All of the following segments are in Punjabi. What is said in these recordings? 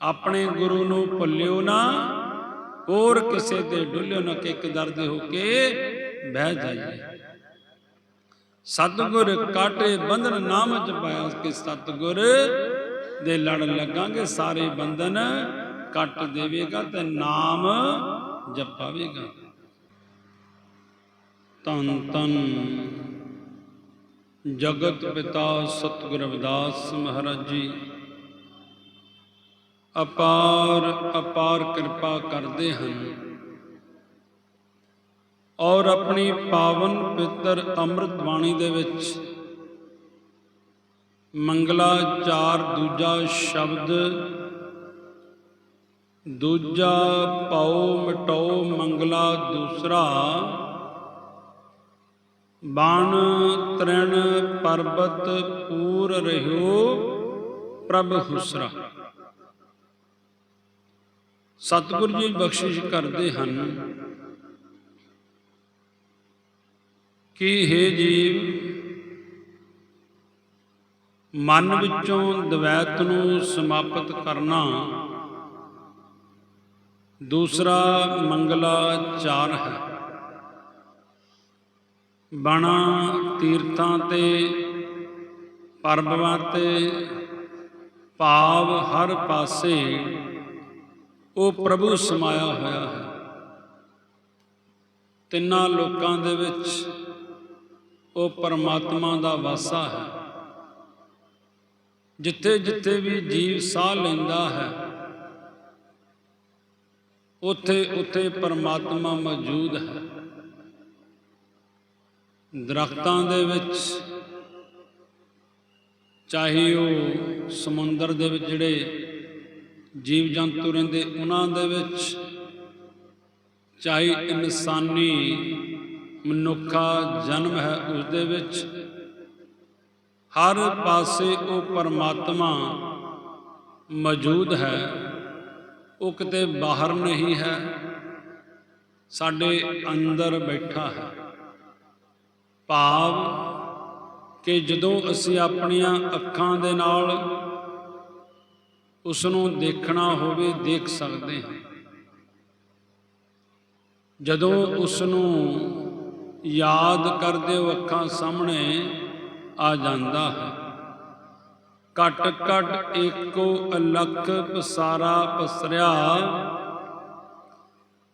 ਆਪਣੇ ਗੁਰੂ ਨੂੰ ਭੁੱਲਿਓ ਨਾ, ਹੋਰ ਕਿਸੇ ਤੇ ਡੁੱਲਿਓ ਨਾ ਕਿ ਇੱਕ ਦਰਦ ਹੋ ਕੇ ਬਹਿ ਜਾਈਏ। ਸਤਿਗੁਰ ਕਾਟੇ ਬੰਧਨ ਨਾਮ ਜਪਾਇਆ ਕਿ ਸਤਿਗੁਰ ਦੇ ਲੜ ਲੱਗਾਂਗੇ, ਸਾਰੇ ਬੰਧਨ ਕੱਟ ਦੇਵੇਗਾ ਤੇ ਨਾਮ ਜਪਾਵੇਗਾ। ਤਨ ਤਨ ਜਗਤ ਪਿਤਾ ਸਤਿਗੁਰ ਅਵਦਾਸ ਮਹਾਰਾਜ ਜੀ। ਅਪਾਰ ਅਪਾਰ ਕਿਰਪਾ ਕਰਦੇ ਹਨ। ਔਰ ਆਪਣੀ ਪਾਵਨ ਪਿੱਤਰ ਅੰਮ੍ਰਿਤ ਬਾਣੀ ਦੇ ਵਿੱਚ ਮੰਗਲਾ ਚਾਰ ਦੂਜਾ ਸ਼ਬਦ, ਦੂਜਾ ਪਾਉ ਮਟਾਉ ਮੰਗਲਾ ਦੂਸਰਾ, ਬਾਣ ਤ੍ਰਿਣ ਪਰਬਤ ਪੂਰ ਰਹਿਓ ਪ੍ਰਭ ਹੁਸਰਾ ਸਤਿਗੁਰੂ ਜੀ ਬਖਸ਼ਿਸ਼ ਕਰਦੇ ਹਨ। ਕਿ हे ਜੀਵ? ਮਨ ਵਿੱਚੋਂ ਦਵੈਤ ਨੂੰ ਸਮਾਪਤ ਕਰਨਾ। ਦੂਸਰਾ ਮੰਗਲਾ ਚਾਰ ਹੈ। ਬਣਾ ਤੀਰਥਾਂ ਤੇ, ਪਰਬਵਾਂ ਤੇ, ਭਾਵ ਹਰ ਪਾਸੇ ਉਹ ਪ੍ਰਭੂ ਸਮਾਇਆ ਹੋਇਆ ਹੈ। ਤਿੰਨਾਂ ਲੋਕਾਂ ਦੇ ਵਿੱਚ ਉਹ ਪਰਮਾਤਮਾ ਦਾ ਵਾਸਾ ਹੈ। ਜਿੱਥੇ ਜਿੱਥੇ ਵੀ ਜੀਵ ਸਾਹ ਲੈਂਦਾ ਹੈ, ਉੱਥੇ ਉੱਥੇ ਪਰਮਾਤਮਾ ਮੌਜੂਦ ਹੈ। ਦਰਖਤਾਂ ਦੇ ਵਿੱਚ, ਚਾਹੇ ਉਹ ਸਮੁੰਦਰ ਦੇ ਵਿੱਚ ਜਿਹੜੇ ਜੀਵ ਜੰਤੂ ਰਹਿੰਦੇ, ਉਹਨਾਂ ਦੇ ਵਿੱਚ ਚਾਹੇ ਇਨਸਾਨੀ ਮਨੁੱਖਾ ਜਨਮ ਹੈ ਉਸ ਦੇ ਵਿੱਚ ਹਰ ਪਾਸੇ ਉਹ ਪਰਮਾਤਮਾ ਮੌਜੂਦ ਹੈ। ਉਹ ਕਿਤੇ ਬਾਹਰ ਨਹੀਂ ਹੈ, ਸਾਡੇ ਅੰਦਰ ਬੈਠਾ ਹੈ। ਭਾਵ ਕਿ ਜਦੋਂ ਅਸੀਂ ਆਪਣੀਆਂ ਅੱਖਾਂ ਦੇ ਨਾਲ ਉਸ ਨੂੰ ਦੇਖਣਾ ਹੋਵੇ, ਦੇਖ ਸਕਦੇ ਹਾਂ। ਜਦੋਂ ਉਸ ਨੂੰ ਯਾਦ ਕਰਦੇ ਹੋ, ਅੱਖਾਂ ਸਾਹਮਣੇ ਆ ਜਾਂਦਾ ਹੈ। ਕਟ ਕਟ ਏਕੋ ਅਲਖ ਪਸਾਰਾ ਪਸਰਿਆ।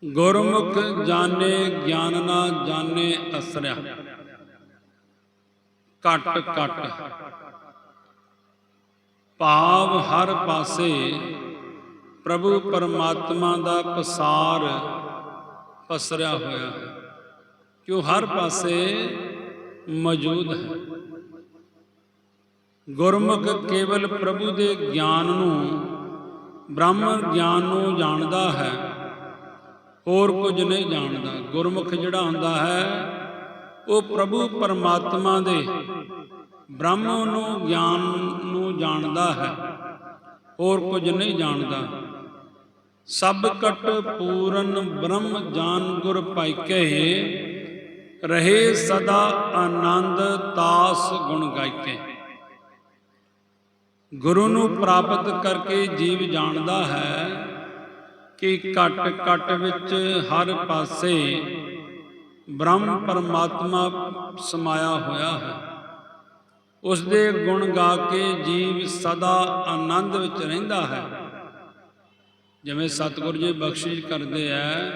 ਗੁਰਮੁਖ ਜਾਣੇ ਗਿਆਨ ਨਾ ਜਾਣੇ ਅਸਰਿਆ। ਕਟ ਕਟ ਭਾਵ ਹਰ ਪਾਸੇ ਪ੍ਰਭੂ ਪਰਮਾਤਮਾ ਦਾ ਪਸਾਰ ਪਸਰਿਆ ਹੋਇਆ ਹੈ। ਕਿਉਂ ਹਰ ਪਾਸੇ ਮੌਜੂਦ ਹੈ। ਗੁਰਮੁਖ ਕੇਵਲ ਪ੍ਰਭੂ ਦੇ ਗਿਆਨ ਨੂੰ, ਬ੍ਰਾਹਮਣ ਗਿਆਨ ਨੂੰ ਜਾਣਦਾ ਹੈ, ਹੋਰ ਕੁਝ ਨਹੀਂ ਜਾਣਦਾ। ਗੁਰਮੁਖ ਜਿਹੜਾ ਹੁੰਦਾ ਹੈ, ਉਹ ਪ੍ਰਭੂ ਪਰਮਾਤਮਾ ਦੇ ਬ੍ਰਹਮ ਨੂੰ ਗਿਆਨ ਨੂੰ ਜਾਣਦਾ ਹੈ, ਹੋਰ ਕੁਝ ਨਹੀਂ ਜਾਣਦਾ। ਸਭ ਕਟ ਪੂਰਨ ਬ੍ਰਹਮ ਜਾਨ ਗੁਰ ਪਾਈਕੇ ਰਹੇ ਸਦਾ ਆਨੰਦ ਤਾਸ ਗੁਣ ਗਾਇਕੇ। ਗੁਰੂ ਨੂੰ ਪ੍ਰਾਪਤ ਕਰਕੇ ਜੀਵ ਜਾਣਦਾ ਹੈ ਕਿ ਕਟ ਕਟ ਵਿੱਚ ਹਰ ਪਾਸੇ ਬ੍ਰਹਮ ਪਰਮਾਤਮਾ ਸਮਾਇਆ ਹੋਇਆ ਹੈ। ਉਸ ਦੇ ਗੁਣ ਗਾ ਕੇ ਜੀਵ ਸਦਾ ਆਨੰਦ ਵਿੱਚ ਰਹਿੰਦਾ ਹੈ। ਜਿਵੇਂ ਸਤਿਗੁਰੂ ਜੀ ਬਖਸ਼ਿਸ਼ ਕਰਦੇ ਐ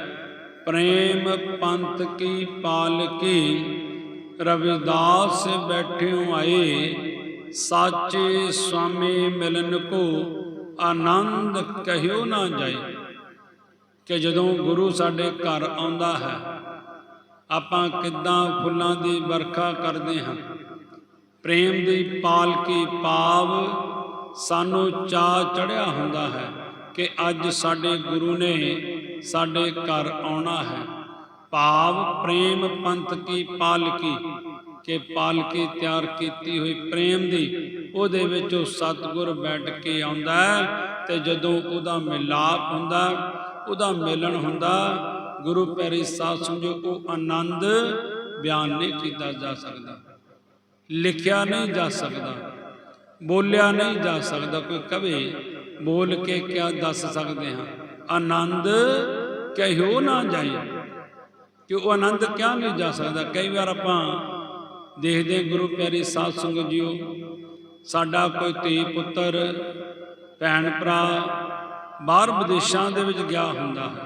ਪ੍ਰੇਮ ਪੰਥ ਕੀ ਪਾਲਕੀ, ਰਵਿਦਾਸ ਬੈਠਿਓ ਆਏ, ਸਾਚੇ ਸੁਆਮੀ ਮਿਲਨ ਕੋ ਆਨੰਦ ਕਹਿਓ ਨਾ ਜਾਏ। ਕਿ ਜਦੋਂ ਗੁਰੂ ਸਾਡੇ ਘਰ ਆਉਂਦਾ ਹੈ, ਆਪਾਂ ਕਿੱਦਾਂ ਫੁੱਲਾਂ ਦੀ ਵਰਖਾ ਕਰਦੇ ਹਾਂ। ਪ੍ਰੇਮ ਦੀ ਪਾਲਕੀ ਪਾਵ ਸਾਨੂੰ ਚਾਹ ਚੜਿਆ ਹੁੰਦਾ ਹੈ ਕਿ ਅੱਜ ਸਾਡੇ ਗੁਰੂ ਨੇ ਸਾਡੇ ਘਰ ਆਉਣਾ ਹੈ। ਭਾਵ ਪ੍ਰੇਮ ਪੰਥ ਕੀ ਪਾਲਕੀ ਕਿ ਪਾਲਕੀ ਤਿਆਰ ਕੀਤੀ ਹੋਈ ਪ੍ਰੇਮ ਦੀ, ਉਹਦੇ ਵਿੱਚ ਉਹ ਸਤਿਗੁਰ ਬੈਠ ਕੇ ਆਉਂਦਾ ਹੈ ਤੇ ਜਦੋਂ ਉਹਦਾ ਮਿਲਾਪ ਹੁੰਦਾ, ਉਹਦਾ ਮਿਲਣ ਹੁੰਦਾ, ਗੁਰੂ ਪੈਰੀ ਸਾਧ ਸਮਝੋ ਉਹ ਆਨੰਦ ਬਿਆਨ ਨਹੀਂ ਕੀਤਾ ਜਾ ਸਕਦਾ। ਲਿਖਿਆ ਨਹੀਂ ਜਾ ਸਕਦਾ, ਬੋਲਿਆ ਨਹੀਂ ਜਾ ਸਕਦਾ, ਕੋਈ ਕਵੇ, ਬੋਲ ਕੇ ਕਿਆ ਦੱਸ ਸਕਦੇ ਹਾਂ? ਆਨੰਦ ਕਹਿਓ ਨਾ ਜਾਏ। ਕਿ ਉਹ ਆਨੰਦ ਕਿਆ ਨਹੀਂ ਜਾ ਸਕਦਾ? ਕਈ ਵਾਰ ਆਪਾਂ ਦੇਖਦੇ ਗੁਰੂ ਪਿਆਰੀ ਸਾਧ ਸੰਗਤ ਜੀਓ, ਸਾਡਾ ਕੋਈ ਧੀ ਪੁੱਤਰ, ਭੈਣ ਭਰਾ ਬਾਹਰ ਵਿਦੇਸ਼ਾਂ ਦੇ ਵਿੱਚ ਗਿਆ ਹੁੰਦਾ ਹੈ।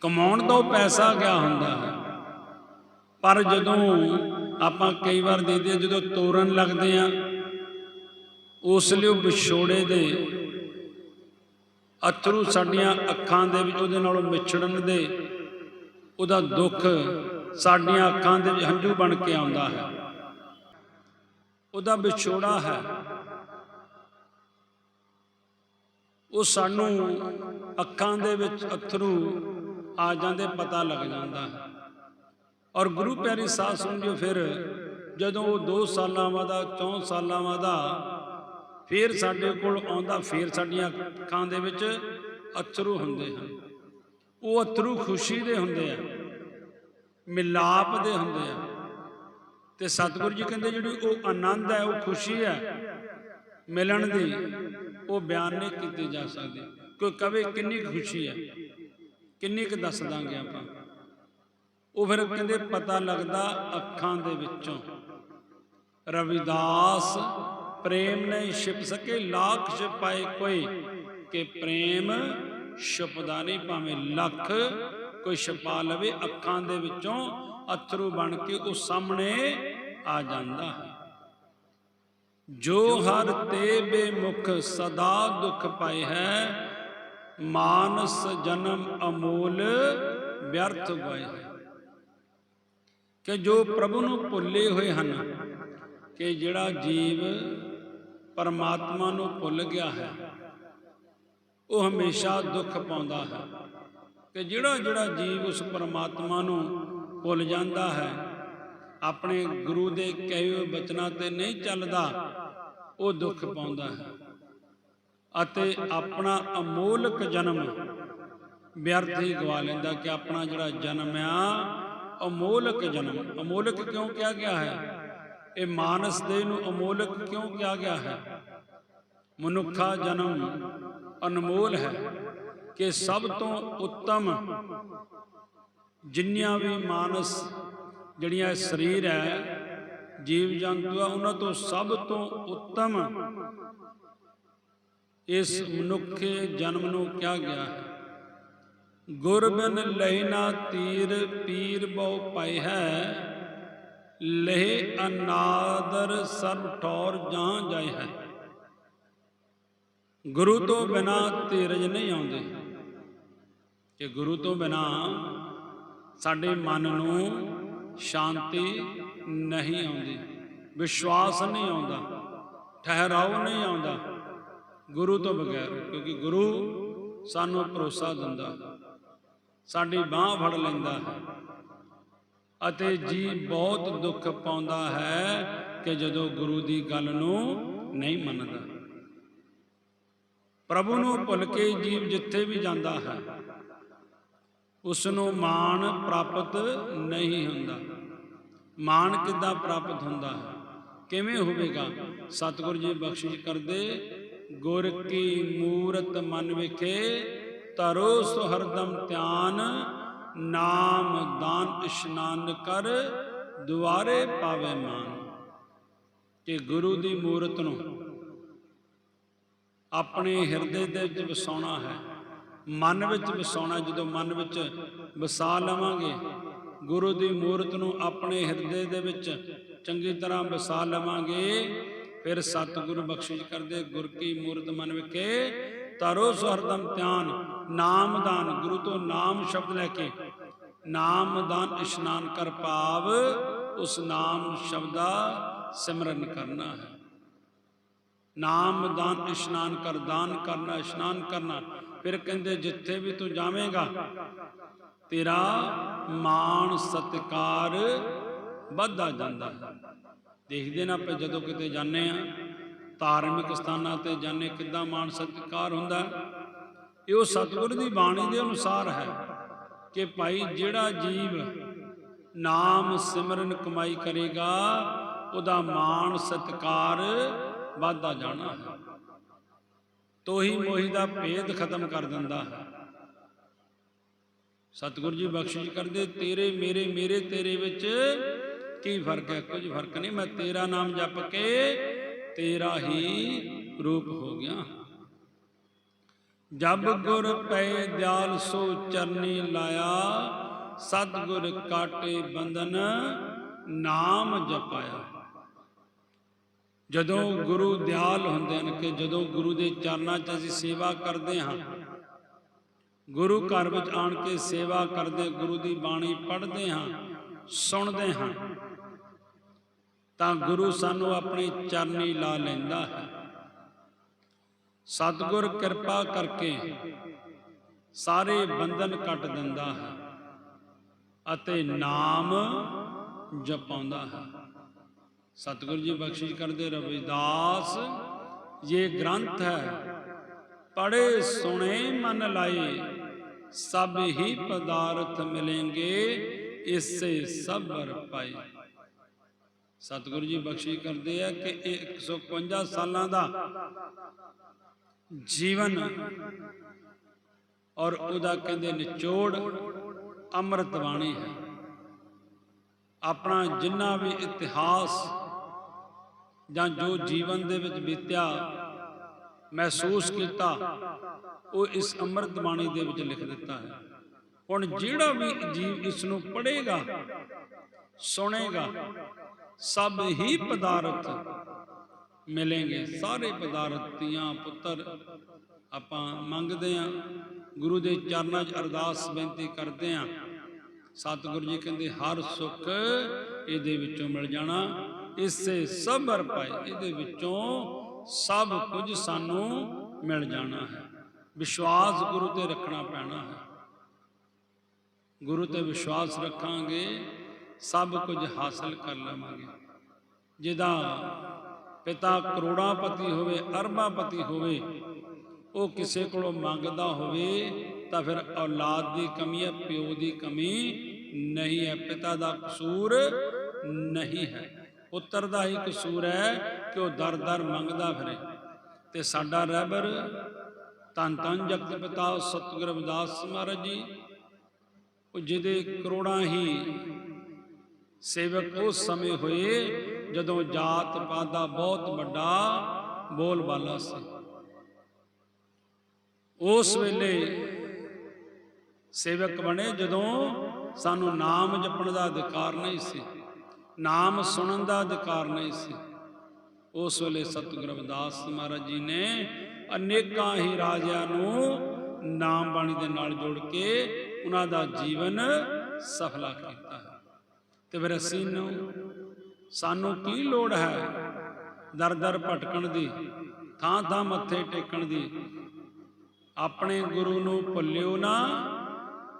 ਕਮਾਉਣ ਤੋਂ ਪੈਸਾ ਗਿਆ ਹੁੰਦਾ ਹੈ। ਪਰ ਜਦੋਂ ਆਪਾਂ ਕਈ ਵਾਰ ਦੇਖਦੇ ਹਾਂ ਜਦੋਂ ਤੋਰਨ ਲੱਗਦੇ ਆ ਉਸ ਲਈ ਉਹ ਵਿਛੋੜੇ ਦੇ ਅਥਰੂ ਸਾਡੀਆਂ ਅੱਖਾਂ ਦੇ ਵਿੱਚ, ਉਹਦੇ ਨਾਲੋਂ ਵਿਛੜਨ ਦੇ ਉਹਦਾ ਦੁੱਖ ਸਾਡੀਆਂ ਅੱਖਾਂ ਦੇ ਵਿੱਚ ਹੰਝੂ ਬਣ ਕੇ ਆਉਂਦਾ ਹੈ। ਉਹਦਾ ਵਿਛੋੜਾ ਹੈ। ਉਹ ਸਾਨੂੰ ਅੱਖਾਂ ਦੇ ਵਿੱਚ ਅਥਰੂ ਆ ਜਾਂਦੇ, ਪਤਾ ਲੱਗ ਜਾਂਦਾ ਹੈ। ਔਰ ਗੁਰੂ ਪਿਆਰੀ ਸਾਧ ਸੁਣਿਓ ਫਿਰ ਜਦੋਂ ਉਹ 2 ਸਾਲਾਂ ਦਾ 4 ਸਾਲਾਂ ਦਾ ਫਿਰ ਸਾਡੇ ਕੋਲ ਆਉਂਦਾ, ਫਿਰ ਸਾਡੀਆਂ ਅੱਖਾਂ ਦੇ ਵਿੱਚ ਅਥਰੂ ਹੁੰਦੇ ਹਨ। ਉਹ ਅਥਰੂ ਖੁਸ਼ੀ ਦੇ ਹੁੰਦੇ ਆ, ਮਿਲਾਪ ਦੇ ਹੁੰਦੇ ਆ। ਤੇ ਸਤਿਗੁਰੂ ਜੀ ਕਹਿੰਦੇ ਜਿਹੜੀ ਉਹ ਆਨੰਦ ਹੈ, ਉਹ ਖੁਸ਼ੀ ਹੈ, ਮਿਲਣ ਦੀ, ਉਹ ਬਿਆਨ ਨਹੀਂ ਕੀਤੀ ਜਾ ਸਕਦੀ। ਕੋਈ ਕਵੇ ਕਿੰਨੀ ਕੁ ਖੁਸ਼ੀ ਹੈ, ਕਿੰਨੀ ਕੁ ਦੱਸ ਦਾਂਗੇ ਆਪਾਂ। ਉਹ ਫਿਰ ਕਹਿੰਦੇ ਪਤਾ ਲੱਗਦਾ ਅੱਖਾਂ ਦੇ ਵਿੱਚੋਂ। ਰਵਿਦਾਸ ਪ੍ਰੇਮ ਨਹੀਂ ਛਿਪ ਸਕੇ, ਲੱਖ ਛਿਪਾਏ ਕੋਈ ਕਿ ਪ੍ਰੇਮ ਛੁਪਦਾ ਨਹੀਂ, ਭਾਵੇਂ ਲੱਖ ਕੋਈ ਛਪਾ ਲਵੇ, ਅੱਖਾਂ ਦੇ ਵਿੱਚੋਂ ਅਥਰੂ ਬਣ ਕੇ ਉਹ ਸਾਹਮਣੇ ਆ ਜਾਂਦਾ ਹੈ। ਜੋ ਹਰ ਤੇ ਬੇਮੁਖ ਸਦਾ ਦੁਖ ਪਾਏ ਹੈ, ਮਾਨਸ ਜਨਮ ਅਮੋਲ ਵਿਅਰਥ ਗਏ ਹੈ। ਕਿ ਜੋ ਪ੍ਰਭੂ ਨੂੰ ਭੁੱਲੇ ਹੋਏ ਹਨ, ਕਿ ਜਿਹੜਾ ਜੀਵ ਪਰਮਾਤਮਾ ਨੂੰ ਭੁੱਲ ਗਿਆ ਹੈ, ਉਹ ਹਮੇਸ਼ਾ ਦੁੱਖ ਪਾਉਂਦਾ ਹੈ। ਕਿ ਜਿਹੜਾ ਜਿਹੜਾ ਜੀਵ ਉਸ ਪਰਮਾਤਮਾ ਨੂੰ ਭੁੱਲ ਜਾਂਦਾ ਹੈ, ਆਪਣੇ ਗੁਰੂ ਦੇ ਕਹੇ ਹੋਏ ਬਚਨਾਂ ਤੇ ਨਹੀਂ ਚੱਲਦਾ, ਉਹ ਦੁੱਖ ਪਾਉਂਦਾ ਹੈ। ਅਤੇ ਆਪਣਾ ਅਮੋਲਕ ਜਨਮ ਵਿਅਰਥ ਹੀ ਗਵਾ ਲੈਂਦਾ ਕਿ ਆਪਣਾ ਜਿਹੜਾ ਜਨਮ ਆ ਅਮੋਲਕ ਜਨਮ। ਅਮੋਲਕ ਕਿਉਂ ਕਿਹਾ ਗਿਆ ਹੈ? ਇਹ ਮਾਨਸ ਦੇ ਨੂੰ ਅਮੋਲਕ ਕਿਉਂ ਕਿਹਾ ਗਿਆ ਹੈ? ਮਨੁੱਖਾ ਜਨਮ ਅਨਮੋਲ ਹੈ ਕਿ ਸਭ ਤੋਂ ਉੱਤਮ ਜਿੰਨੀਆਂ ਵੀ ਮਾਨਸ ਜਿਹੜੀਆਂ ਇਹ ਸਰੀਰ ਹੈ, ਜੀਵ ਜੰਤੂ ਆ ਉਹਨਾਂ ਤੋਂ ਸਭ ਤੋਂ ਉੱਤਮ ਇਸ ਮਨੁੱਖ ਜਨਮ ਨੂੰ ਕਿਹਾ ਗਿਆ ਹੈ। ਗੁਰ ਬਿਨ ਲੈਣਾ ਤੀਰ, ਪੀਰ ਬਹੁ ਪਾਈ ਹੈ। ਲਹਿ ਅਨਾਦਰ ਸਰਬ ਠੌਰ ਜਾਂ ਜਾਏ ਹੈ। ਗੁਰੂ ਤੋਂ ਬਿਨਾ ਧੀਰਜ ਨਹੀਂ ਆਉਂਦੇ। ਕਿ ਗੁਰੂ ਤੋਂ ਬਿਨਾ ਸਾਡੇ ਮਨ ਨੂੰ ਸ਼ਾਂਤੀ ਨਹੀਂ ਆਉਂਦੀ। ਵਿਸ਼ਵਾਸ ਨਹੀਂ ਆਉਂਦਾ। ਠਹਿਰਾਓ ਨਹੀਂ ਆਉਂਦਾ। ਗੁਰੂ ਤੋਂ ਬਗੈਰ, ਕਿਉਂਕਿ ਗੁਰੂ ਸਾਨੂੰ ਭਰੋਸਾ ਦਿੰਦਾ। ਸਾਡੀ ਬਾਹ ਫੜ ਲੈਂਦਾ ਹੈ। ਅਤੇ ਜੀ ਬਹੁਤ ਦੁੱਖ ਪਾਉਂਦਾ ਹੈ ਕਿ ਜਦੋਂ ਗੁਰੂ ਦੀ ਗੱਲ ਨੂੰ ਨਹੀਂ ਮੰਨਦਾ। ਪ੍ਰਭੂ ਨੂੰ ਭੁੱਲ ਕੇ ਜੀਵ ਜਿੱਥੇ ਵੀ ਜਾਂਦਾ ਹੈ ਉਸ ਨੂੰ ਮਾਣ ਪ੍ਰਾਪਤ ਨਹੀਂ ਹੁੰਦਾ। ਮਾਣ ਕਿੱਦਾਂ ਪ੍ਰਾਪਤ ਹੁੰਦਾ ਹੈ? ਕਿਵੇਂ ਹੋਵੇਗਾ? ਸਤਿਗੁਰੂ ਜੀ ਬਖਸ਼ਿਸ਼ ਕਰਦੇ, ਗੁਰ ਕੀ ਮੂਰਤ ਮਨ ਵਿਖੇ ਤਰੋ ਸੋ ਹਰਦਮ ਧਿਆਨ, ਨਾਮ ਦਾਨ ਇਸ਼ਨਾਨ ਕਰ, ਦੁਆਰੇ ਪਾਵੇ ਮਾਨ। ਕਿ ਗੁਰੂ ਦੀ ਮੂਰਤ ਨੂੰ ਆਪਣੇ ਹਿਰਦੇ ਦੇ ਵਿੱਚ ਵਸਾਉਣਾ ਹੈ। ਮਨ ਵਿੱਚ ਵਸਾਉਣਾ, ਜਦੋਂ ਮਨ ਵਿੱਚ ਵਸਾ ਲਵਾਂਗੇ, ਗੁਰੂ ਦੀ ਮੂਰਤ ਨੂੰ ਆਪਣੇ ਹਿਰਦੇ ਦੇ ਵਿੱਚ ਚੰਗੀ ਤਰ੍ਹਾਂ ਵਸਾ ਲਵਾਂਗੇ, ਫਿਰ ਸਤਿਗੁਰੂ ਬਖਸ਼ਿਸ਼ ਕਰਦੇ, ਗੁਰ ਕੀ ਮੂਰਤ ਮਨ ਵਿਖੇ ਤਰੋ ਸੋ ਹਰਦਮ ਧਿਆਨ ਨਾਮਦਾਨ, ਗੁਰੂ ਤੋਂ ਨਾਮ ਸ਼ਬਦ ਲੈ ਕੇ ਨਾਮਦਾਨ ਇਸ਼ਨਾਨ ਕਰ ਪਾਵ, ਉਸ ਨਾਮ ਸ਼ਬਦ ਦਾ ਸਿਮਰਨ ਕਰਨਾ ਹੈ। ਨਾਮ ਦਾਨ ਇਸ਼ਨਾਨ ਕਰ, ਦਾਨ ਕਰਨਾ, ਇਸ਼ਨਾਨ ਕਰਨਾ, ਫਿਰ ਕਹਿੰਦੇ ਜਿੱਥੇ ਵੀ ਤੂੰ ਜਾਵੇਂਗਾ, ਤੇਰਾ ਮਾਣ, ਸਤਿਕਾਰ ਵੱਧਦਾ ਜਾਂਦਾ ਹੈ। ਦੇਖਦੇ ਨਾ ਆਪਾਂ ਜਦੋਂ ਕਿਤੇ ਜਾਂਦੇ ਆ ਧਾਰਮਿਕ ਸਥਾਨਾਂ ਤੇ ਜਾਂਦੇ ਕਿੱਦਾਂ ਮਾਣ, ਸਤਿਕਾਰ ਹੁੰਦਾ ਇਹ ਉਹ ਸਤਿਗੁਰ ਦੀ ਬਾਣੀ ਦੇ ਅਨੁਸਾਰ ਹੈ ਕਿ ਭਾਈ ਜਿਹੜਾ ਜੀਵ ਨਾਮ ਸਿਮਰਨ ਕਮਾਈ ਕਰੇਗਾ, ਉਹਦਾ ਮਾਣ, ਸਤਿਕਾਰ ਵੱਧਦਾ ਜਾਣਾ ਹੈ। ਤੋਹੀ ਮੋਹੀ ਦਾ ਭੇਦ ਖਤਮ ਕਰ ਦਿੰਦਾ ਹੈ। ਸਤਿਗੁਰ ਜੀ ਬਖਸ਼ਿਸ਼ ਕਰਦੇ, ਤੇਰੇ ਮੇਰੇ ਮੇਰੇ ਤੇਰੇ ਵਿੱਚ ਕੀ ਫ਼ਰਕ ਹੈ? ਕੁਝ ਫ਼ਰਕ ਨਹੀਂ, ਮੈਂ ਤੇਰਾ ਨਾਮ ਜਪ ਕੇ ਤੇਰਾ ਹੀ ਰੂਪ ਹੋ ਗਿਆ। ਜਬ ਗੁਰ ਪੈ ਦਿਆਲ ਸੋ ਚਰਨੀ ਲਾਇਆ, ਸਤਿਗੁਰ ਕਾਟੇ ਬੰਧਨ ਨਾਮ ਜਪਾਇਆ। ਜਦੋਂ ਗੁਰੂ ਦਿਆਲ ਹੁੰਦੇ ਹਨ ਕਿ ਜਦੋਂ ਗੁਰੂ ਦੇ ਚਰਨਾਂ 'ਚ ਅਸੀਂ ਸੇਵਾ ਕਰਦੇ ਹਾਂ, ਗੁਰੂ ਘਰ ਵਿੱਚ ਆਣ ਕੇ ਸੇਵਾ ਕਰਦੇ, ਗੁਰੂ ਦੀ ਬਾਣੀ ਪੜ੍ਹਦੇ ਹਾਂ, ਸੁਣਦੇ ਹਾਂ, ਤਾਂ ਗੁਰੂ ਸਾਨੂੰ ਆਪਣੇ ਚਰਨੀ ਲਾ ਲੈਂਦਾ ਹੈ। ਸਤਿਗੁਰ ਕਿਰਪਾ ਕਰਕੇ ਸਾਰੇ ਬੰਧਨ ਕੱਟ ਦਿੰਦਾ ਹੈ ਅਤੇ ਨਾਮ ਜਪਾਉਂਦਾ ਹੈ। ਸਤਿਗੁਰੂ ਜੀ ਬਖਸ਼ਿਸ਼ ਕਰਦੇ ਰਵਿਦਾਸ ਇਹ ਗ੍ਰੰਥ ਹੈ ਪੜੇ ਸੁਣੇ, ਮਨ ਲਾਏ, ਸਭ ਹੀ ਪਦਾਰਥ ਮਿਲेंगे ਇਸੇ ਸਬਰ ਪਾਏ। ਸਤਿਗੁਰੂ ਜੀ ਬਖਸ਼ਿਸ਼ ਕਰਦੇ ਆ ਕਿ ਇਹ 151 ਸਾਲਾਂ ਦਾ ਜੀਵਨ ਔਰ ਉਹਦਾ ਕਹਿੰਦੇ ਨਿਚੋੜ ਅੰਮ੍ਰਿਤ ਬਾਣੀ ਹੈ। ਆਪਣਾ ਜਿੰਨਾ ਵੀ ਇਤਿਹਾਸ ਜਾਂ ਜੋ ਜੀਵਨ ਦੇ ਵਿੱਚ ਬੀਤਿਆ, ਮਹਿਸੂਸ ਕੀਤਾ, ਉਹ ਇਸ ਅੰਮ੍ਰਿਤ ਬਾਣੀ ਦੇ ਵਿੱਚ ਲਿਖ ਦਿੱਤਾ ਹੈ। ਹੁਣ ਜਿਹੜਾ ਵੀ ਜੀਵ ਇਸ ਨੂੰ ਪੜ੍ਹੇਗਾ, ਸੁਣੇਗਾ, ਸਭ ਹੀ ਪਦਾਰਥ ਮਿਲेंगे ਸਾਰੇ ਪਦਾਰਥ, ਧੀਆਂ, ਪੁੱਤਰ ਆਪਾਂ ਮੰਗਦੇ ਆ। ਗੁਰੂ ਦੇ ਚਰਨਾਂ 'ਚ ਅਰਦਾਸ ਬੇਨਤੀ ਕਰਦੇ ਆ। ਸਤਿਗੁਰੂ ਜੀ ਕਹਿੰਦੇ, ਹਰ ਸੁੱਖ ਇਹਦੇ ਵਿੱਚੋਂ ਮਿਲ ਜਾਣਾ। ਇਸੇ ਸਬਰ ਪਾਏ ਇਹਦੇ ਵਿੱਚੋਂ ਸਭ ਕੁਝ ਸਾਨੂੰ ਮਿਲ ਜਾਣਾ ਹੈ। ਵਿਸ਼ਵਾਸ ਗੁਰੂ ਤੇ ਰੱਖਣਾ ਪੈਣਾ ਹੈ। ਗੁਰੂ ਤੇ ਵਿਸ਼ਵਾਸ ਰੱਖਾਂਗੇ, ਸਭ ਕੁਝ ਹਾਸਲ ਕਰ ਲਵਾਂਗੇ। ਜਿਹਦਾ ਪਿਤਾ ਕਰੋੜਾਪਤੀ ਹੋਵੇ, ਅਰਬਾਪਤੀ ਹੋਵੇ, ਉਹ ਕਿਸੇ ਕੋਲੋਂ ਮੰਗਦਾ ਹੋਵੇ, ਤਾਂ ਫਿਰ ਔਲਾਦ ਦੀ ਕਮੀ ਹੈ, ਪਿਓ ਦੀ ਕਮੀ ਨਹੀਂ ਹੈ। ਪਿਤਾ ਦਾ ਕਸੂਰ ਨਹੀਂ ਹੈ। ਪੁੱਤਰ ਦਾ ਹੀ ਕਸੂਰ ਹੈ ਕਿ ਉਹ ਦਰ ਦਰ ਮੰਗਦਾ ਫਿਰੇ। ਤੇ ਸਾਡਾ ਰਹਿਬਰ ਤਨ ਤਨ ਜਗਤ ਪਿਤਾ, ਸਤਿਗੁਰ ਰਵਿਦਾਸ ਮਹਾਰਾਜ ਜੀ, ਉਹ ਜਿਹਦੇ ਕਰੋੜਾਂ ਹੀ ਸੇਵਕ ਉਸ ਸਮੇਂ ਹੋਏ ਜਦੋਂ ਜਾਤ ਪਾਤ ਦਾ ਬਹੁਤ ਵੱਡਾ ਬੋਲਬਾਲਾ ਸੀ। ਉਸ ਵੇਲੇ ਸੇਵਕ ਬਣੇ ਜਦੋਂ ਸਾਨੂੰ ਨਾਮ ਜਪਣ ਦਾ ਅਧਿਕਾਰ ਨਹੀਂ ਸੀ, ਨਾਮ ਸੁਣਨ ਦਾ ਅਧਿਕਾਰ ਨਹੀਂ ਸੀ। ਉਸ ਵੇਲੇ ਸਤਿਗੁਰ ਰਵਿਦਾਸ ਮਹਾਰਾਜ ਜੀ ਨੇ ਅਨੇਕਾਂ ਹੀ ਰਾਜਿਆਂ ਨੂੰ ਨਾਮ ਬਾਣੀ ਦੇ ਨਾਲ ਜੋੜ ਕੇ ਉਹਨਾਂ ਦਾ ਜੀਵਨ ਸਫਲਾ ਕੀਤਾ। ਹੈ ਤੇ ਫਿਰ ਅਸੀਂ ਨੂੰ ਸਾਨੂੰ ਕੀ ਲੋੜ ਹੈ? ਦਰ ਦਰ ਭਟਕਣ ਦੀ, ਥਾਂ ਥਾਂ ਮੱਥੇ ਟੇਕਣ ਦੀ। ਆਪਣੇ ਗੁਰੂ ਨੂੰ ਭੁੱਲਿਓ ਨਾ,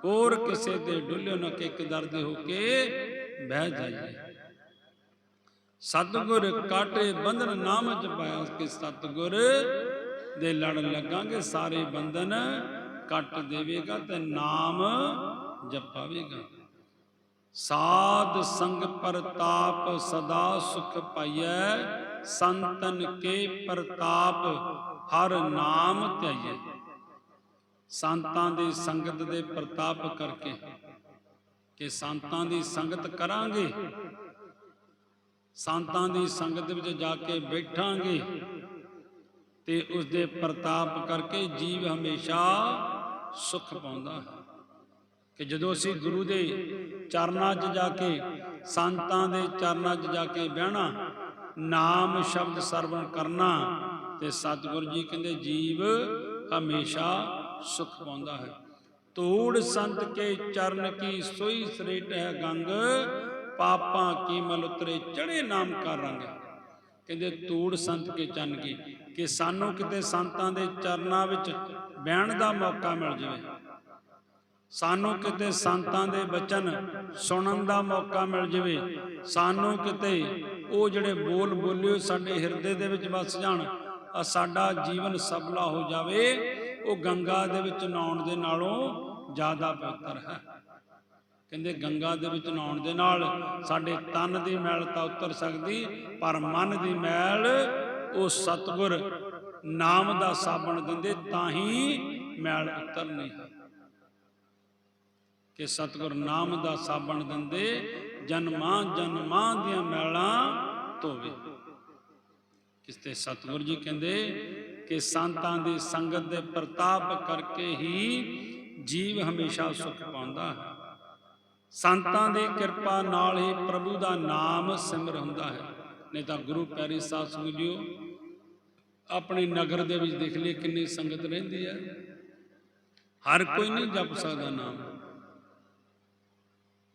ਹੋਰ ਕਿਸੇ ਤੇ ਡੁੱਲਿਓ ਨਾ ਕਿ ਇੱਕ ਦਰ ਹੋ ਕੇ ਬਹਿ ਜਾਈਏ। ਸਤਿਗੁਰ ਕਾਟੇ ਬੰਧਨ ਨਾਮ ਜਪਾਇਆ ਕਿ ਸਤਿਗੁਰ ਦੇ ਲੜ ਲੱਗਾਂਗੇ, ਸਾਰੇ ਬੰਧਨ ਕੱਟ ਦੇਵੇਗਾ ਤੇ ਨਾਮ ਜਪਾਵੇਗਾ। ਸਾਧ ਸੰਗ ਪ੍ਰਤਾਪ ਸਦਾ ਸੁਖ ਪਾਈਐ ਸੰਤਨ ਕੇ ਪ੍ਰਤਾਪ ਹਰ ਨਾਮ ਧਿਆਈਐ। ਸੰਤਾਂ ਦੀ ਸੰਗਤ ਦੇ ਪ੍ਰਤਾਪ ਕਰਕੇ ਕਿ ਸੰਤਾਂ ਦੀ ਸੰਗਤ ਕਰਾਂਗੇ, ਸੰਤਾਂ ਦੀ ਸੰਗਤ ਵਿੱਚ ਜਾ ਕੇ ਬੈਠਾਂਗੇ ਤੇ ਉਸ ਦੇ ਪ੍ਰਤਾਪ ਕਰਕੇ ਜੀਵ ਹਮੇਸ਼ਾ ਸੁਖ ਪਾਉਂਦਾ ਹੈ। ਕਿ ਜਦੋਂ ਅਸੀਂ ਗੁਰੂ ਦੇ ਚਰਨਾਂ 'ਚ ਜਾ ਕੇ, ਸੰਤਾਂ ਦੇ ਚਰਨਾਂ 'ਚ ਜਾ ਕੇ ਬਹਿਣਾ, ਨਾਮ ਸ਼ਬਦ ਸਰਵਣ ਕਰਨਾ, ਤੇ ਸਤਿਗੁਰੂ ਜੀ ਕਹਿੰਦੇ ਜੀਵ ਹਮੇਸ਼ਾ ਸੁਖ ਪਾਉਂਦਾ ਹੈ। ਤੋੜ ਸੰਤ ਕੇ ਚਰਨ ਕੀ ਸੋਈ ਸ੍ਰੇਟ ਹੈ ਗੰਗ, ਪਾਪਾਂ ਕੀ ਮਲ ਉਤਰੇ ਚੜੇ ਨਾਮ ਕਰ ਰੰਗ। ਕਹਿੰਦੇ ਤੋੜ ਸੰਤ ਕੇ ਚਰਨ ਕੀ, ਕਿ ਸਾਨੂੰ ਕਿਤੇ ਸੰਤਾਂ ਦੇ ਚਰਨਾਂ ਵਿੱਚ ਬਹਿਣ ਦਾ ਮੌਕਾ ਮਿਲ ਜਾਵੇ। ਸਾਨੂੰ ਕਿਤੇ ਸੰਤਾਂ ਦੇ ਬਚਨ ਸੁਣਨ ਦਾ ਮੌਕਾ ਮਿਲ ਜਾਵੇ, ਸਾਨੂੰ ਕਿਤੇ ਉਹ ਜਿਹੜੇ ਬੋਲ ਬੋਲਿਓ ਸਾਡੇ ਹਿਰਦੇ ਦੇ ਵਿੱਚ ਵਸ ਜਾਣ ਆ ਸਾਡਾ ਜੀਵਨ ਸਬਲਾ ਹੋ ਜਾਵੇ, ਉਹ ਗੰਗਾ ਦੇ ਵਿੱਚ ਨਹਾਉਣ ਦੇ ਨਾਲੋਂ ਜ਼ਿਆਦਾ ਬਿਹਤਰ ਹੈ। ਕਹਿੰਦੇ ਗੰਗਾ ਦੇ ਵਿੱਚ ਨਹਾਉਣ ਦੇ ਨਾਲ ਸਾਡੇ ਤਨ ਦੀ ਮੈਲ ਤਾਂ ਉਤਰ ਸਕਦੀ, ਪਰ ਮਨ ਦੀ ਮੈਲ ਉਹ ਸਤਗੁਰ ਨਾਮ ਦਾ ਸਾਬਣ ਦਿੰਦੇ, ਤਾਂ ਹੀ ਮੈਲ ਉਤਰਨੀ ਹੈ। ਕਿ ਸਤਿਗੁਰ ਨਾਮ ਦਾ ਸਾਬਣ ਦਿੰਦੇ, ਜਨਮਾਂ ਜਨਮਾਂ ਦੀਆਂ ਮੈਲਾਂ ਧੋਵੇ। ਕਿਸ ਤੇ ਸਤਿਗੁਰ ਜੀ ਕਹਿੰਦੇ ਕਿ ਸੰਤਾਂ ਦੀ ਸੰਗਤ ਦੇ ਪ੍ਰਤਾਪ ਕਰਕੇ ਹੀ ਜੀਵ ਹਮੇਸ਼ਾ ਸੁਖ ਪਾਉਂਦਾ ਹੈ। ਸੰਤਾਂ ਦੀ ਕਿਰਪਾ ਨਾਲ ਹੀ ਪ੍ਰਭੂ ਦਾ ਨਾਮ ਸਿਮਰ ਹੁੰਦਾ ਹੈ। ਨਹੀਂ ਤਾਂ ਗੁਰੂ ਪੈਰੀ ਸਾਧ ਸੰਗਤ ਜੀਓ, ਆਪਣੇ ਨਗਰ ਦੇ ਵਿੱਚ ਦੇਖ ਲਈ ਕਿੰਨੀ ਸੰਗਤ ਰਹਿੰਦੀ ਹੈ। ਹਰ ਕੋਈ ਨਹੀਂ ਜਪ ਸਕਦਾ ਨਾਮ।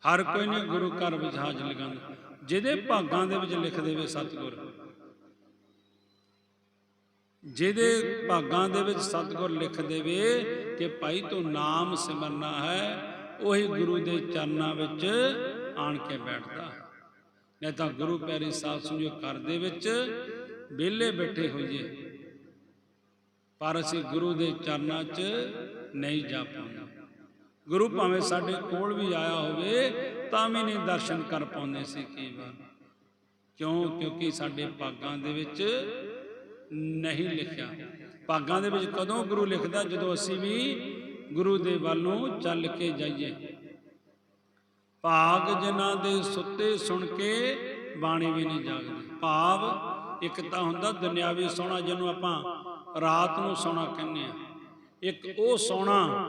ਹਰ ਕੋਈ ਨਹੀਂ ਗੁਰੂ ਘਰ ਵਿੱਚ ਹਾਜ਼ਰ ਲਗਾਉਂਦਾ। ਜਿਹਦੇ ਭਾਗਾਂ ਦੇ ਵਿੱਚ ਲਿਖ ਦੇਵੇ ਸਤਿਗੁਰ, ਜਿਹਦੇ ਭਾਗਾਂ ਦੇ ਵਿੱਚ ਸਤਿਗੁਰ ਲਿਖ ਦੇਵੇ ਕਿ ਭਾਈ ਤੂੰ ਨਾਮ ਸਿਮਰਨਾ ਹੈ, ਉਹੀ ਗੁਰੂ ਦੇ ਚਰਨਾਂ ਵਿੱਚ ਆਣ ਕੇ ਬੈਠਦਾ। ਨਹੀਂ ਤਾਂ ਗੁਰੂ ਪਿਆਰੀ ਸਾਧ ਸੰਗਤ ਘਰ ਦੇ ਵਿੱਚ ਵਿਹਲੇ ਬੈਠੇ ਹੋਈਏ, ਪਰ ਅਸੀਂ ਗੁਰੂ ਦੇ ਚਰਨਾਂ 'ਚ ਨਹੀਂ ਜਾ ਪਾਉਂਦੇ। ਗੁਰੂ ਭਾਵੇਂ ਸਾਡੇ ਕੋਲ ਵੀ ਆਇਆ ਹੋਵੇ, ਤਾਂ ਵੀ ਨਹੀਂ ਦਰਸ਼ਨ ਕਰ ਪਾਉਂਦੇ ਸੀ ਕਈ ਵਾਰ। ਕਿਉਂ? ਕਿਉਂਕਿ ਸਾਡੇ ਭਾਗਾਂ ਦੇ ਵਿੱਚ ਨਹੀਂ ਲਿਖਿਆ। ਭਾਗਾਂ ਦੇ ਵਿੱਚ ਕਦੋਂ ਗੁਰੂ ਲਿਖਦਾ? ਜਦੋਂ ਅਸੀਂ ਵੀ ਗੁਰੂ ਦੇ ਵੱਲ ਨੂੰ ਚੱਲ ਕੇ ਜਾਈਏ। ਭਾਗ ਜਿਨ੍ਹਾਂ ਦੇ ਸੁੱਤੇ ਸੁਣ ਕੇ ਬਾਣੀ ਵੀ ਨਹੀਂ ਜਾਗਦੀ। ਭਾਵ ਇੱਕ ਤਾਂ ਹੁੰਦਾ, ਦੁਨਿਆਵੀ ਸੋਣਾ ਜਿਹਨੂੰ ਆਪਾਂ ਰਾਤ ਨੂੰ ਸੋਣਾ ਕਹਿੰਦੇ ਆ ਇੱਕ ਉਹ ਸੋਣਾ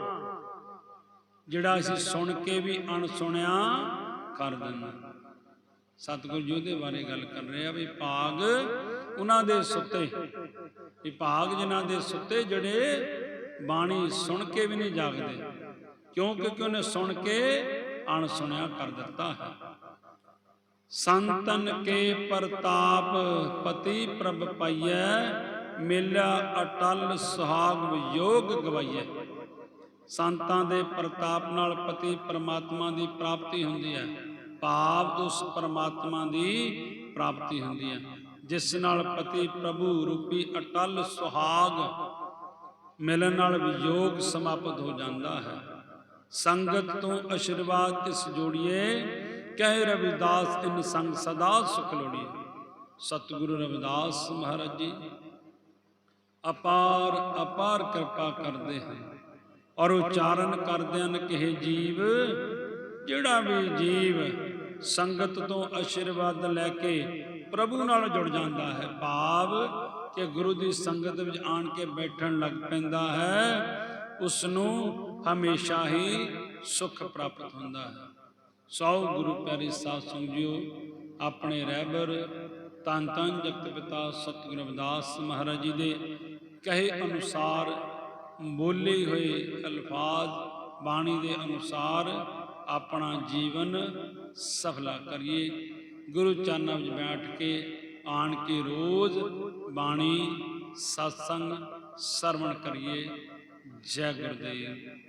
ਜਿਹੜਾ ਅਸੀਂ ਸੁਣ ਕੇ ਵੀ ਅਣਸੁਣਿਆ ਕਰ ਦਿੰਦਾ ਸਤਿਗੁਰੂ ਜੀ ਉਹਦੇ ਬਾਰੇ ਗੱਲ ਕਰ ਰਹੇ ਆ ਵੀ ਭਾਗ ਉਹਨਾਂ ਦੇ ਸੁੱਤੇ। ਵੀ ਭਾਗ ਜਿਨ੍ਹਾਂ ਦੇ ਸੁੱਤੇ ਜਿਹੜੇ ਬਾਣੀ ਸੁਣ ਕੇ ਵੀ ਨਹੀਂ ਜਾਗਦੇ। ਕਿਉਂ? ਕਿਉਂਕਿ ਉਹਨੇ ਸੁਣ ਕੇ ਅਣਸੁਣਿਆ ਕਰ ਦਿੱਤਾ ਹੈ। ਸੰਤਨ ਕੇ ਪ੍ਰਤਾਪ ਪਤੀ ਪ੍ਰਭ ਪਾਈਐ ਮੇਲਾ ਅਟਲ ਸੁਹਾਗ ਯੋਗ ਗਵਾਈਐ। ਸੰਤਾਂ ਦੇ ਪ੍ਰਤਾਪ ਨਾਲ ਪਤੀ ਪਰਮਾਤਮਾ ਦੀ ਪ੍ਰਾਪਤੀ ਹੁੰਦੀ ਹੈ। ਭਾਵ ਉਸ ਪਰਮਾਤਮਾ ਦੀ ਪ੍ਰਾਪਤੀ ਹੁੰਦੀ ਹੈ। ਜਿਸ ਨਾਲ ਪਤੀ ਪ੍ਰਭੂ ਰੂਪੀ ਅਟਲ ਸੁਹਾਗ ਮਿਲਣ ਨਾਲ ਵਿਯੋਗ ਸਮਾਪਤ ਹੋ ਜਾਂਦਾ ਹੈ। ਸੰਗਤ ਤੋਂ ਅਸ਼ੀਰਵਾਦ ਇਸ ਜੋੜੀਏ? ਕਹਿ ਰਵਿਦਾਸ ਇਨ ਸੰਗ ਸਦਾ ਸੁਖ ਲੋੜੀਏ। ਸਤਿਗੁਰੂ ਰਵਿਦਾਸ ਮਹਾਰਾਜ ਜੀ, ਅਪਾਰ ਅਪਾਰ ਕਿਰਪਾ ਕਰਦੇ ਹਨ। ਔਰ ਉਚਾਰਨ ਕਰਦੇ ਹਨ ਕਿ ਜੀਵ, ਜਿਹੜਾ ਵੀ ਜੀਵ ਸੰਗਤ ਤੋਂ ਅਸ਼ੀਰਵਾਦ ਲੈ ਕੇ ਪ੍ਰਭੂ ਨਾਲ ਜੁੜ ਜਾਂਦਾ ਹੈ, ਭਾਵ ਕਿ ਗੁਰੂ ਦੀ ਸੰਗਤ ਵਿੱਚ ਆਣ ਕੇ ਬੈਠਣ ਲੱਗ ਪੈਂਦਾ ਹੈ ਉਸ ਨੂੰ ਹਮੇਸ਼ਾ ਹੀ ਸੁਖ ਪ੍ਰਾਪਤ ਹੁੰਦਾ ਹੈ। ਸੌ ਗੁਰੂ ਪਿਆਰੇ ਸਾਧ ਸੰਗਤ ਆਪਣੇ ਰਹਿਬਰ ਤਨ ਤਨ ਜਗਤ ਪਿਤਾ ਸਤਿਗੁਰੂ ਰਵਿਦਾਸ ਮਹਾਰਾਜ ਜੀ ਦੇ ਕਹੇ ਅਨੁਸਾਰ ਬੋਲੇ ਹੋਏ ਅਲਫਾਜ਼ ਬਾਣੀ ਦੇ ਅਨੁਸਾਰ ਆਪਣਾ ਜੀਵਨ ਸਫਲਾ ਕਰੀਏ। ਗੁਰੂ ਚਰਨਾਂ ਵਿੱਚ ਬੈਠ ਕੇ ਆਣ ਕੇ ਰੋਜ਼ ਬਾਣੀ, ਸਤਸੰਗ ਸਰਵਣ ਕਰੀਏ। ਜੈ ਗੁਰਦੇਵ।